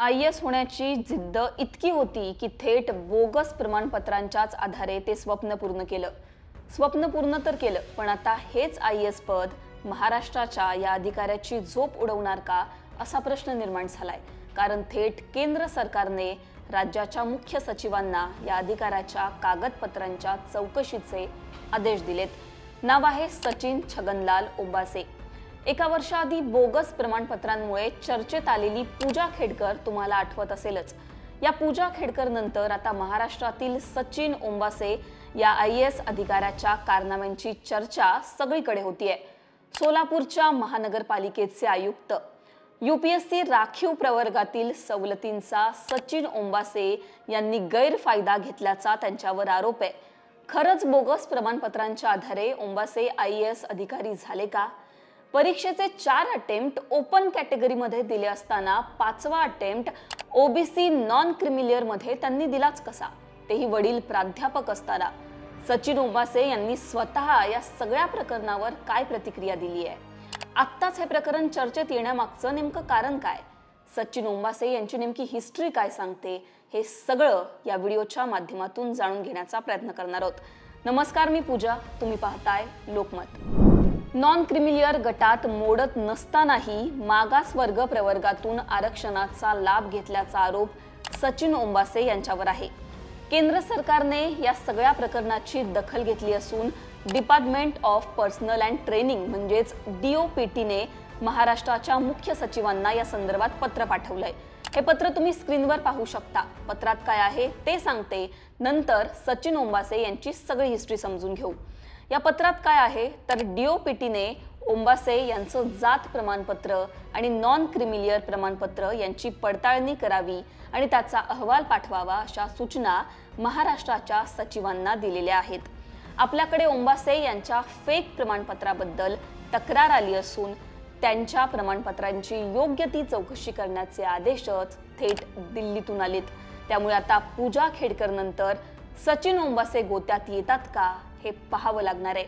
I S होण्याची जिद्द इतकी होती की थेट बोगस प्रमाणपत्रांच्याच आधारे ते स्वप्न पूर्ण केलं. स्वप्न पूर्ण तर केलं पण आता हेच आय एस पद महाराष्ट्राच्या या अधिकाऱ्याची झोप उडवणार का असा प्रश्न निर्माण झालाय. कारण थेट केंद्र सरकारने राज्याच्या मुख्य सचिवांना या अधिकाऱ्याच्या कागदपत्रांच्या चौकशीचे आदेश दिलेत. नाव आहे सचिन छगनलाल ओबासे. एका वर्षाआधी बोगस प्रमाणपत्रांमुळे चर्चेत आलेली पूजा खेडकर तुम्हाला आठवत असेलच. या पूजा खेडकर नंतर आता महाराष्ट्रातील सचिन ओंबासे या आय एस अधिकाऱ्याच्या कारनाम्यांची चर्चा सगळीकडे होतीये. सोलापूरच्या महानगरपालिकेचे आयुक्त युपीएससी राखीव प्रवर्गातील सवलतींचा सचिन ओंबासे यांनी गैरफायदा घेतल्याचा त्यांच्यावर आरोप आहे. खरंच बोगस प्रमाणपत्रांच्या आधारे ओंबासे आय एस अधिकारी झाले का? परीक्षेचे चार अटेम्प्ट ओपन कॅटेगरीमध्ये दिले असताना पाचवा अटेम्प्ट ओबीसी नॉन क्रिमिलियरमध्ये त्यांनी दिलाच कसा? तेही वडील प्राध्यापक असताना. सचिन उमासे यांनी स्वतः या सगळ्या प्रकरणावर काय प्रतिक्रिया दिली आहे? आत्ताच हे प्रकरण चर्चेत येण्यामागचं नेमकं कारण काय? सचिन ओंबासे यांची नेमकी हिस्ट्री काय सांगते? हे सगळं या व्हिडिओच्या माध्यमातून जाणून घेण्याचा प्रयत्न करणार आहोत. नमस्कार मी पूजा. तुम्ही पाहताय लोकमत. नॉन क्रिमिलियर गटात मोडत नसतानाही मागास वर्ग प्रवर्गातून आरक्षणाचा लाभ घेतल्याचा आरोप सचिन ओंबासे यांच्यावर आहे. केंद्र सरकारने या सगळ्या प्रकरणाची दखल घेतली असून department of personnel and training म्हणजेच डीओपीटीने महाराष्ट्राच्या मुख्य सचिवांना या संदर्भात पत्र पाठवलंय. हे पत्र तुम्ही स्क्रीनवर पाहू शकता. पत्रात काय आहे ते सांगते. नंतर सचिन ओंबासे यांची सगळी हिस्ट्री समजून घेऊ. या पत्रात काय आहे? तर डीओपीटीने ओंबासे यांचं जात प्रमाणपत्र आणि नॉन क्रिमिलियर प्रमाणपत्र यांची पडताळणी करावी आणि त्याचा अहवाल पाठवावा अशा सूचना महाराष्ट्राच्या सचिवांना दिलेल्या आहेत. आपल्याकडे ओंबासे यांच्या फेक प्रमाणपत्राबद्दल तक्रार आली असून त्यांच्या प्रमाणपत्रांची योग्य ती चौकशी करण्याचे आदेशच थेट दिल्लीतून आलेत. त्यामुळे आता पूजा खेडकर नंतर सचिन ओंबासे गोत्यात येतात का? हे पाहावं लागणार आहे.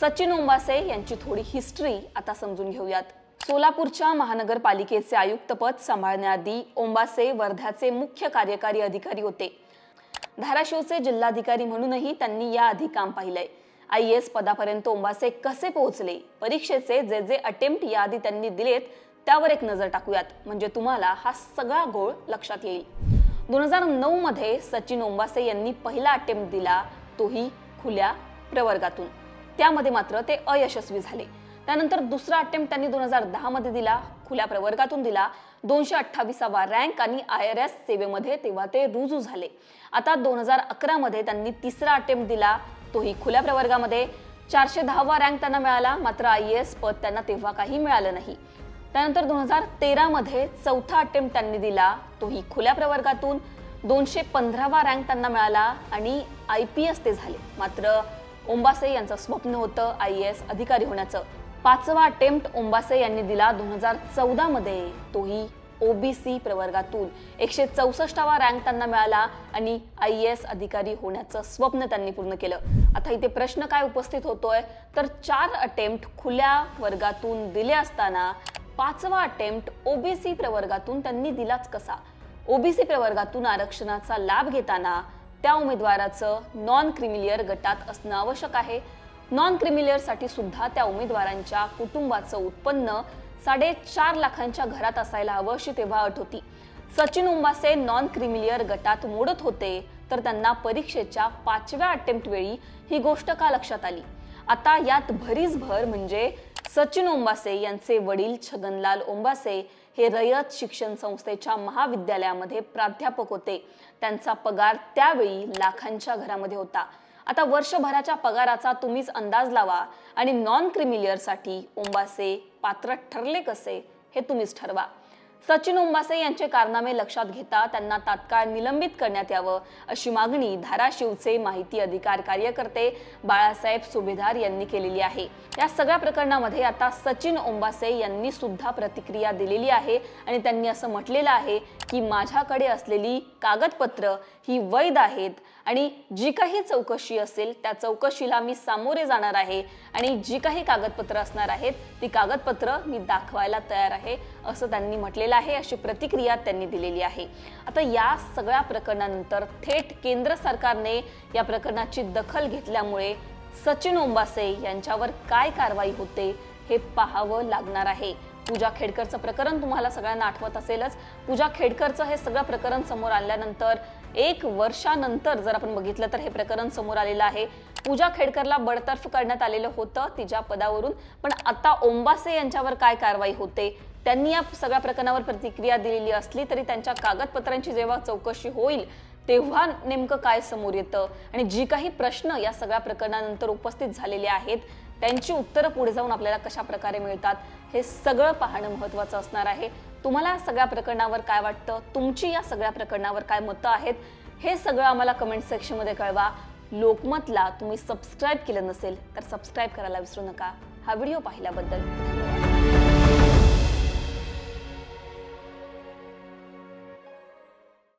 सचिन ओंबासे यांची थोडी हिस्ट्री आता समजून घेऊयात. सोलापूरच्या महानगरपालिकेचे आयुक्तपद सांभाळण्याआधी ओंबासे वर्ध्याचे मुख्य कार्यकारी अधिकारी होते. धाराशिवचे जिल्हाधिकारी म्हणूनही त्यांनी याआधी काम पाहिलंय. आय एस पदापर्यंत ओंबासे कसे पोहोचले परीक्षेचे जे जे अटेम्प्ट याआधी त्यांनी दिलेत त्यावर एक नजर टाकूयात. म्हणजे तुम्हाला हा सगळा गोळ लक्षात येईल. दोन हजार नऊ मध्ये सचिन ओंबासे यांनी पहिला अटेम्प्ट दिला तोही खुल्या प्रवर्गातून. त्यामध्ये मात्र ते अयशस्वी झाले. त्यानंतर दुसरा अटेम्प्ट त्यांनी दोन हजार दहा मध्ये दिला खुल्या प्रवर्गातून दिला. दोनशे अठ्ठावीसावा रँक आणि आय आर एस सेवेमध्ये तेव्हा ते रुजू झाले. आता दोन हजार अकरा मध्ये त्यांनी तिसरा अटेम्प्ट दिला तोही खुल्या प्रवर्गामध्ये. चारशे दहावा रँक त्यांना मिळाला मात्र आय एस पद त्यांना तेव्हा काही मिळालं नाही. त्यानंतर दोन हजार तेरामध्ये चौथा अटेम्प्ट त्यांनी दिला तोही खुल्या प्रवर्गातून. दोनशे पंधरावा रँक त्यांना मिळाला आणि आय पी एस ते झाले. मात्र ओंबासे यांचं स्वप्न होतं आय एस अधिकारी होण्याचं. पाचवा अटेम्प्ट ओंबासे यांनी दिला दोन हजार चौदामध्ये. तोही ओबीसी प्रवर्गातून. एकशे चौसष्टावा रँक त्यांना मिळाला आणि आय एस अधिकारी होण्याचं स्वप्न त्यांनी पूर्ण केलं. आता इथे प्रश्न काय उपस्थित होतोय? तर चार अटेम्प्ट खुल्या वर्गातून दिले असताना पाचवा अटेम्प्ट ओबीसी प्रवर्गातून त्यांनी दिलाच कसा? ओबीसी प्रवर्गातून आरक्षणाचा लाभ घेताना त्या उमेदवाराचं नॉन क्रिमिलियर गटात असणं आवश्यक आहे. नॉन क्रिमिलियरसाठी सुद्धा त्या उमेदवारांच्या कुटुंबाचं उत्पन्न साडेचार लाखांच्या घरात असायला हवं अशी तेव्हा अट होती. सचिन उंबासे नॉन क्रिमिलियर गटात मोडत होते तर त्यांना परीक्षेच्या पाचव्या अटेम्प्ट वेळी ही गोष्ट का लक्षात आली? आता यात भरीस भर म्हणजे सचिन ओंबासे यांचे वडील छगनलाल ओंबासे हे रयत शिक्षण संस्थेच्या महाविद्यालयामध्ये प्राध्यापक होते. त्यांचा पगार त्यावेळी लाखांच्या घरामध्ये होता. आता वर्षभराच्या पगाराचा तुम्हीच अंदाज लावा आणि नॉन क्रिमिलियरसाठी ओंबासे पात्र ठरले कसे हे तुम्हीच ठरवा. सचिन ओंबासे यांचे कारनामे लक्षात घेता त्यांना तात्काळ निलंबित करण्यात यावं अशी मागणी धाराशिवचे माहिती अधिकार कार्यकर्ते बाळासाहेब सुभेदार यांनी केलेली आहे. या सगळ्या प्रकरणामध्ये आता सचिन ओंबासे यांनी सुद्धा प्रतिक्रिया दिलेली आहे आणि त्यांनी असं म्हटलेलं आहे की माझ्याकडे असलेली कागदपत्र ही वैध आहेत. आणि जी काही चौकशी असेल त्या चौकशीला मी सामोरे जाणार आहे आणि जी काही कागदपत्र असणार आहेत ती कागदपत्र मी दाखवायला तयार आहे असं त्यांनी म्हटलेलं आहे अशी प्रतिक्रिया त्यांनी दिलेली आहे. आता या सगळ्या प्रकरणानंतर थेट केंद्र सरकारने या प्रकरणाची दखल घेतल्यामुळे सचिन ओंबासे यांच्यावर काय कारवाई होते हे पाहावं लागणार आहे. पूजा खेडकरचं प्रकरण तुम्हाला सगळ्यांना आठवत असेलच. पूजा खेडकरचं हे सगळं प्रकरण समोर आल्यानंतर एक वर्षानंतर जर आपण बघितलं तर हे प्रकरण समोर आलेलं आहे. पूजा खेडकरला बडतर्फ करण्यात आलेलं होतं तिच्या पदावरून पण आता ओंबासे यांच्यावर काय कारवाई होते? त्यांनी या सगळ्या प्रकरणावर प्रतिक्रिया दिलेली असली तरी त्यांच्या कागदपत्रांची जेव्हा चौकशी होईल तेव्हा नेमकं काय समोर येतं? आणि जी काही प्रश्न या सगळ्या प्रकरणानंतर उपस्थित झालेले आहेत त्यांची उत्तरं पुढे जाऊन आपल्याला कशा प्रकारे मिळतात हे सगळं पाहणं महत्त्वाचं असणार आहे. तुम्हाला या सगळ्या प्रकरणावर काय वाटतं? तुमची या सगळ्या प्रकरणावर काय मतं आहेत? हे सगळं आम्हाला कमेंट सेक्शनमध्ये कळवा. लोकमतला तुम्ही सबस्क्राईब केलं नसेल तर सबस्क्राईब करायला विसरू नका. हा व्हिडिओ पाहिल्याबद्दल धन्यवाद.